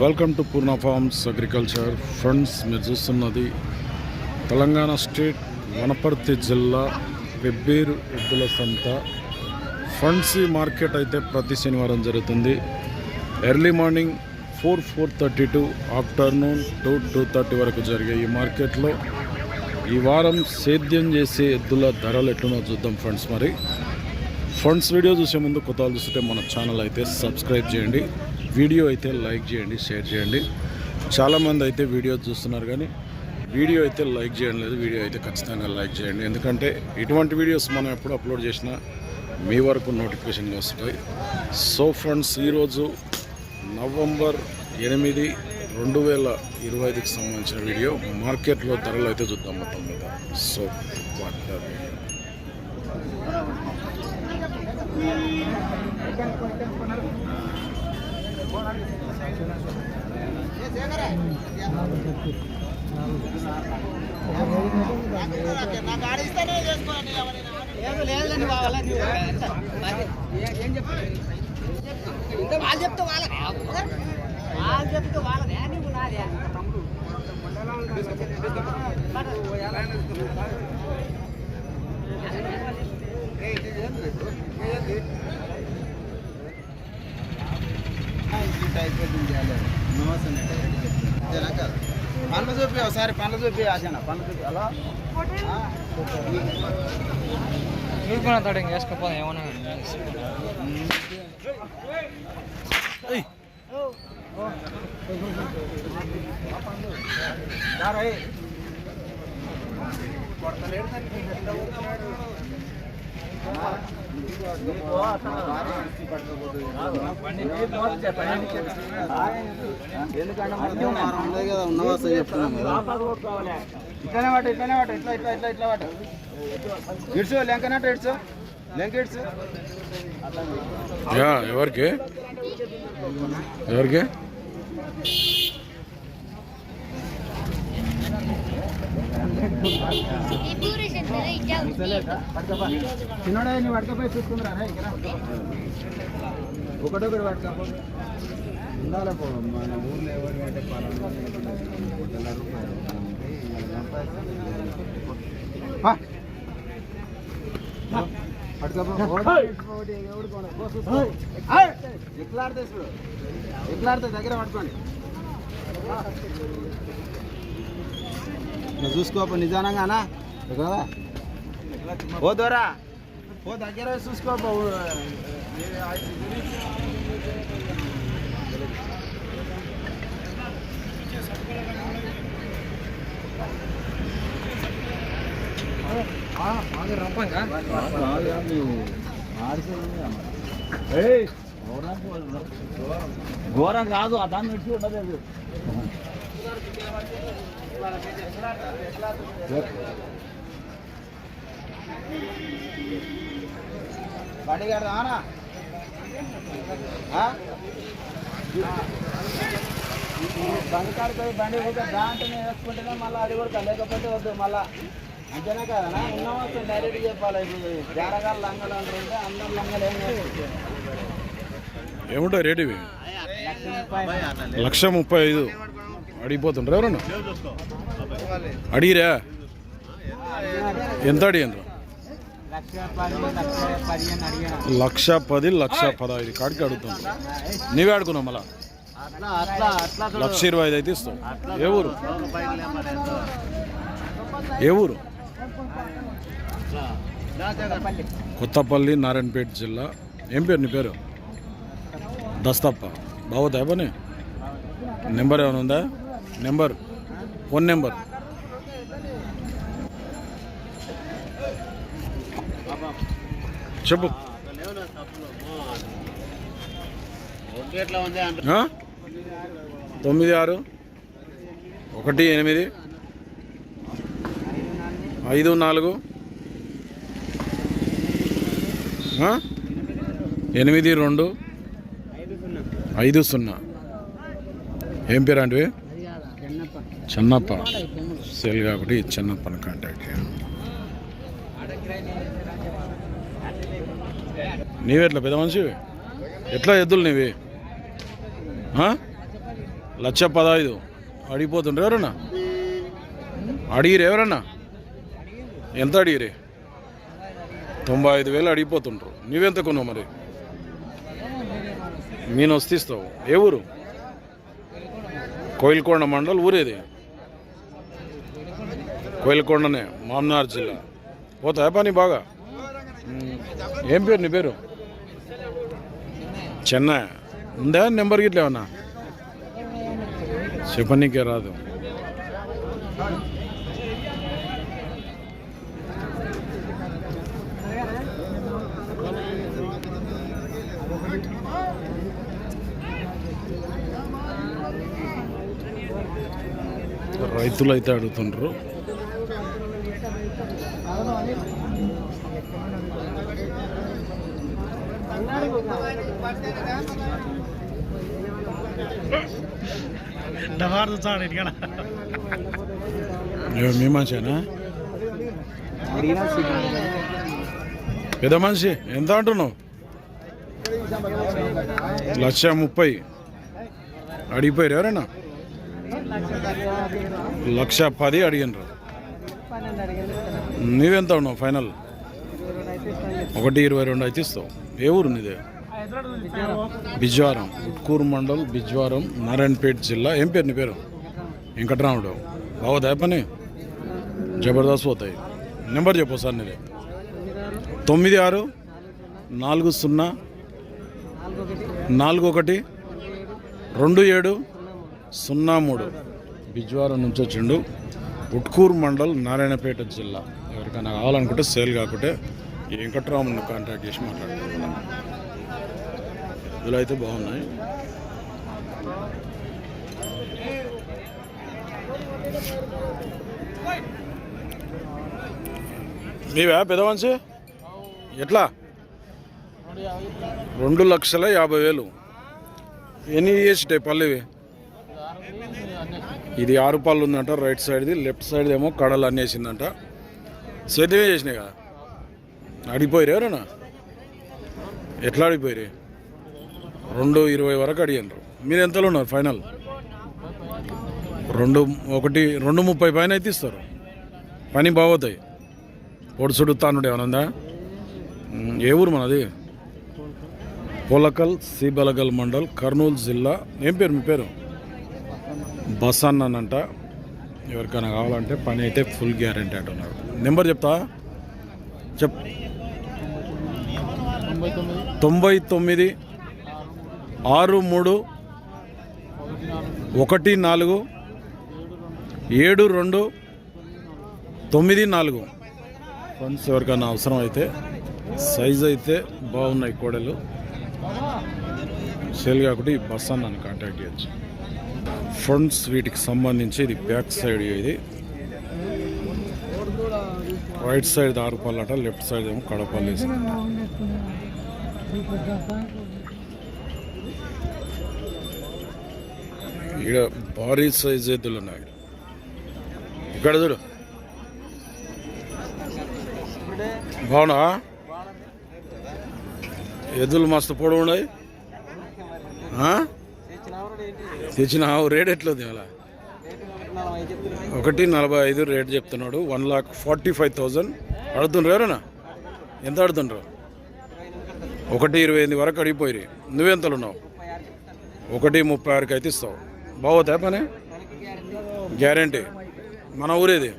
Welcome to Purna farms agriculture friends మీరు చూస్తున్నది Telangana state Wanaparthy జిల్లా పెబ్బేరు ఎద్దుల సంత. ఫ్రెండ్స్ ఈ మార్కెట్ అయితే ప్రతి శనివారం జరుగుతుంది. Early morning four four thirty to afternoon two two thirty వరకు జరిగే ఈ మార్కెట్లో ఈ వారం సేద్యం చేసే ఎద్దుల ధరలు ఎట్లునో చూద్దాం ఫ్రెండ్స్ మరి. ఫ్రెండ్స్ వీడియో చూసే ముందు కొత్త చూస్తే చూస్తుంటే మన ఛానల్ అయితే సబ్స్క్రైబ్ చేయండి. వీడియో అయితే లైక్ చేయండి షేర్ చేయండి. చాలామంది అయితే వీడియో చూస్తున్నారు కానీ వీడియో అయితే లైక్ చేయడం లేదు వీడియో అయితే ఖచ్చితంగా లైక్ చేయండి. ఎందుకంటే ఇటువంటి వీడియోస్ మనం ఎప్పుడు అప్లోడ్ చేసినా మీ వరకు నోటిఫికేషన్లు వస్తాయి. సో ఫ్రెండ్స్ ఈరోజు నవంబర్ ఎనిమిది రెండు వేల ఇరవై ఐదుకి సంబంధించిన వీడియో. మార్కెట్లో ధరలు అయితే చూద్దాం మొత్తం మీద. So what video. వాళ్ళు చెప్తే వాళ్ళకి వాళ్ళు చెప్తే వాళ్ళదే నువ్వు నాదే పండ్ల చూపి ఒకసారి పండ్ల చూపి ఆశాన పండ్ల చూపి అలా చూసుకున్న తోట ఇంకా వేసుకోపోదాం ఏమన్నా ఎందుకంటే కదా ఉన్నవాసం చెప్తున్నాం కదా ఇట్లనే వాట వాట ఇట్లా ఇట్లా ఇట్లా ఇట్లా వాట ఇడ్సు లెంకనట్టు ఇడ్సు లెంక ఇడ్సు ఎవరికి? ఎవరికి? చిన్నోడా నీ పడకపోయి చూసుకుందిరా రే, ఇక్కడ ఒకటొకటి పట్టుకపో ఉండాలి పో మన ఊర్లో ఎవరు అంటే పలానా వందల ఎట్లాడితే చూడు ఎట్లాడితే దగ్గర పట్టుకోండి నువ్వు చూసుకోపో నిజానంగానా కదా? ఓ దొరా. ఓ దగ్గర చూసుకో చూసుకోపో ఘోరం కాదు ఆ దాన్ని విడిచి ఉండదు బండి కడదామా బండి కాడిపోయి బండి పోతే దాంట్లోనే వేసుకుంటేనే మళ్ళీ అది కూడా లేకపోతే వద్దు మళ్ళా. అంతేనా కదా? ఉన్న వస్తుంది డైరెక్ట్ చెప్పాలి. ఇప్పుడు జారగాలు లంగలు అంటుంటే అందరు లంగలు ఏం ఏముంటాయి రేటు ఇవి? లక్ష ముప్పై ఐదు. అడిగిపోతుండ్రు ఎవరన్నా? అడిగిరా? ఎంత అడిగినరు లక్ష పది లక్ష పదహైదు కాడికి అడుగుతాం. నీవే ఆడుకున్నావు మళ్ళా? లక్ష ఇరవై ఐదు అయితే ఇస్తావు ఏ ఊరు? ఏ ఊరు? కొత్తపల్లి నారాయణపేట జిల్లా. ఏం పేరు నీ పేరు? దస్తప్ప. బాగుతాయి పని నెంబర్ ఏమైనా ఉందా? నెంబర్? Phone number? చెప్పు. తొమ్మిది ఆరు. ఒకటి ఎనిమిది. ఐదు నాలుగు. ఎనిమిది రెండు. ఐదు సున్నా. ఏం పేరు అంటే చెన్నప్ప. సెల్ కాబట్టి చెన్నప్పని కాంటాక్ట్ నీవెట్లా పెద్ద మనిషివి? ఎట్లా ఎద్దులు నీవి? లక్ష పదహైదు. అడిగిపోతుండ్రు ఎవరన్నా? అడిగిరు ఎవరన్నా? ఎంత అడిగిరే తొంభై ఐదు వేలు అడిగిపోతుండ్రు. నువ్వెంత కొన్నావు మరి? నేను వస్తిస్తావు ఏ ఊరు? కోయిల్కొండ మండల్ ఊరేది? కోయిల్కొండనే మామ్నార్ జిల్లా. పోతాయా పని బాగా? ఏం పేరు నీ పేరు? చెన్నై. ఉందా? నెంబర్ గిట్ల ఏమన్నా? చెప్పనీకే రాదు. రైతులు అయితే అడుగుతుండ్రు. ఏ, మీ మనిషేనా పెద్ద మనిషి ఎంత అంటున్నావు? లక్ష ముప్పై. అడిగిపోయారు ఎవరైనా? లక్ష పది అడిగినరు. నీవెంత ఉన్నావు ఫైనల్? ఒకటి ఇరవై రెండు అయితే ఇస్తావు. ఏ ఊరు నీదే? బిజ్వారం ఉట్కూరు మండల్ బిజ్వారం నారాయణపేట జిల్లా. ఏం పేరు నీ పేరు? వెంకటరాముడు. బాగోదా పని? జబర్దస్త్ పోతాయి. నెంబర్ చెప్పు సార్ నేను తొమ్మిది ఆరు నాలుగు సున్నా నాలుగు ఒకటి రెండు ఏడు సున్నా మూడు. బిజ్వారం నుంచి వచ్చిండు ఉట్కూరు మండల్ నారాయణపేట జిల్లా. ఎవరికైనా కావాలనుకుంటే సేల్ కాకుంటే ఈ వెంకట్రాముని కాంటాక్ట్ చేసి మాట్లాడుతున్నాం ఇందులో అయితే బాగున్నాయి. మీవా పెదవంశి ఎట్లా? రెండు లక్షల యాభై వేలు. ఎన్ని చేసిటాయి పల్లెవి ఇది ఆరు పళ్ళు ఉందంట రైట్ సైడ్ది లెఫ్ట్ సైడ్ ఏమో కడలు అన్నేసిందంట సేద్యమే చేసినాయి కదా? అడిగిపోయారు ఎవరన్నా ఎట్లా అడిగిపోయారు రెండు ఇరవై వరకు అడిగారు మీరు ఎంతలో ఉన్నారు ఫైనల్? రెండు ఒకటి రెండు ముప్పై పైన అయితే ఇస్తారు. పని బాగోతాయి. పొడుసుడు తానుడు ఏమైనా ఉందా? ఏ ఊరు మనది? పొలకల్ సీబలగల్ మండల్ కర్నూలు జిల్లా. ఏం పేరు మీ పేరు? బసన్ అనంట. ఎవరికైనా కావాలంటే పని అయితే ఫుల్ గ్యారంటీ అంటున్నారు నెంబర్ చెప్తా? చెప్. తొంభై తొమ్మిది. ఆరు మూడు ఒకటి నాలుగు ఏడు రెండు తొమ్మిది నాలుగు. ఫండ్స్ ఎవరికైనా అవసరం అయితే సైజ్ అయితే బాగున్నాయి కోడలు. సేల్ కాకుండా ఈ బస్ నన్ను కాంటాక్ట్ చేయొచ్చు. ఫండ్స్ వీటికి సంబంధించి ఇది బ్యాక్ సైడ్ ఇది. రైట్ సైడ్ ఆరుపల్లట లెఫ్ట్ సైడ్ ఏమో కడపల్లి ఇక్కడ భారీ సైజ్ ఎద్దులు ఉన్నాయి. ఇక్కడ చూడు. బాగున్నా ఎద్దులు మస్తు పొడవు ఉన్నాయి. ఆ? తెచ్చిన ఆవు రేట్ ఎట్లుంది అలా ఒకటి నలభై ఐదు రేట్ చెప్తున్నాడు. One lakh forty five thousand. అడుగుతుండ్రు ఎవరన్నా ఎంత అడుగుతుండ్రు? ఒకటి ఇరవై ఎనిమిది వరకు అడిగిపోయి నువ్వెంతలున్నావు ఒకటి ముప్పై ఆరుకి అయితే ఇస్తావు. బాగోతా పని? గ్యారంటీ. మన ఊరేది?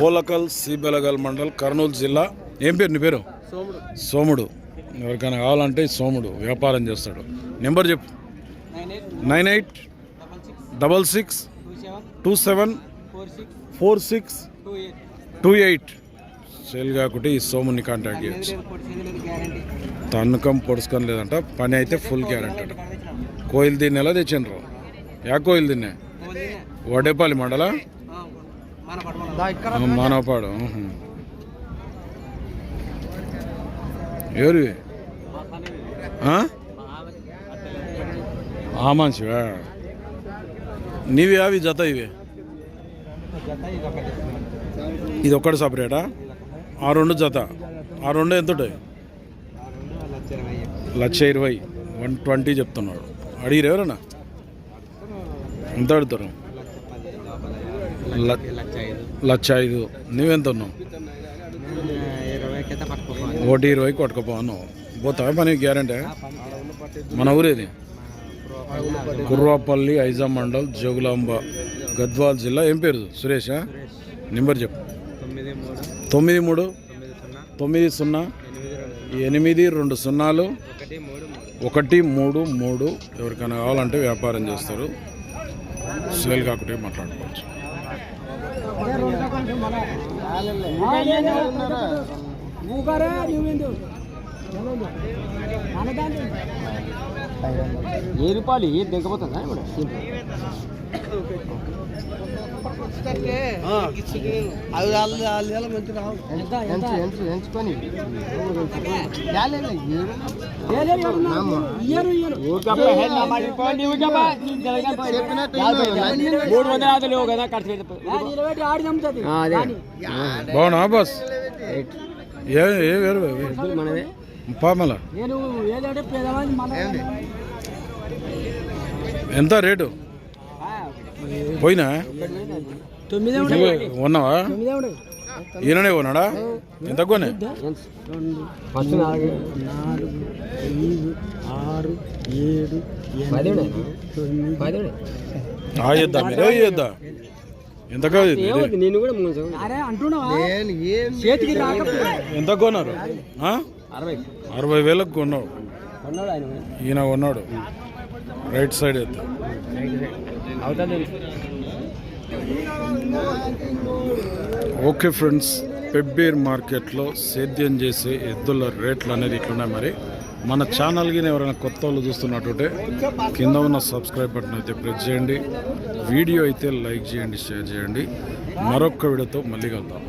పోలకల్ సిబెలగల్ మండల్ కర్నూలు జిల్లా. ఏం పేరు నీ పేరు? సోముడు. ఎవరికైనా కావాలంటే సోముడు వ్యాపారం చేస్తాడు. నెంబర్ చెప్పు. Nine eight double six two seven four six two eight. Sale కాకుంటే ఈ సోముని కాంటాక్ట్ చేయొచ్చు. తన్నుకం పొడుచుకొని లేదంట పని అయితే ఫుల్ గ్యారంటీ కోయిల్ దీన్ని ఎలా తెచ్చిండ్రు? యా కోయిల్ దీన్నే? వడేపల్లి మండల? మానవపాడు ఎవరివి? ఆ? మనిషివా? నీవి అవి జత ఇవి? ఇది ఒక్కటి సపరేటా? ఆ రెండు జత. ఆ రెండు ఎంత ఉంటాయి లక్ష ఇరవై. వన్ ట్వంటీ చెప్తున్నాడు. అడిగిరు ఎవరన్నా ఎంత అడుగుతారు లక్ష ఐదు. నువ్వెంత ఉన్నావు ఒకటి ఇరవైకి కొట్టుకుపోను పోతావా పని గ్యారంటీ? మన ఊరేది? కుర్రాపల్లి ఐజా మండల్ జోగులాంబ గద్వాల్ జిల్లా. ఏం పేరు? సురేషా నెంబర్ చెప్పు. తొమ్మిది మూడు తొమ్మిది సున్నా ఎనిమిది రెండు సున్నాలు ఒకటి మూడు మూడు ఎవరికైనా కావాలంటే వ్యాపారం చేస్తారు. సేల్ కాకుండా మాట్లాడుకోవచ్చు. ఏ రూపాయలు ఎంచుకొని? మూడు వందల యాభై లేవు కదా ఖర్చు బాగున్నా బస్? ఏ ఏ వేరు మనదే? పామల. నేను ఏదంటే పేదవాడిని మన ఎంత రేటు? పోయినా? ఉన్నావా? ఈయననే కొన్నాడా ఎంత నాలుగు ఐదు ఆరు ఏడు చేద్దా మీరే చేద్దా. ఎంత కాదు ఎంత కొన్నారు? ఆ? అరవై. అరవై వేలకు కొన్నావు. కొన్నాడు ఆయన. ఈయన కొన్నాడు. రైట్ సైడ్ ఎత్తా అవుతుంది ఓకే ఫ్రెండ్స్ పెబ్బేర్ మార్కెట్లో సేద్యం చేసే ఎద్దుల రేట్లు అనేది ఇట్లున్నాయి మరి. మన ఛానల్కి ఎవరైనా కొత్త వాళ్ళు చూస్తున్నట్టుంటే కింద ఉన్న సబ్స్క్రైబ్ బటన్ అయితే ప్రెస్ చేయండి. వీడియో అయితే లైక్ చేయండి షేర్ చేయండి. మరొక వీడియోతో మళ్ళీ కలుద్దాం.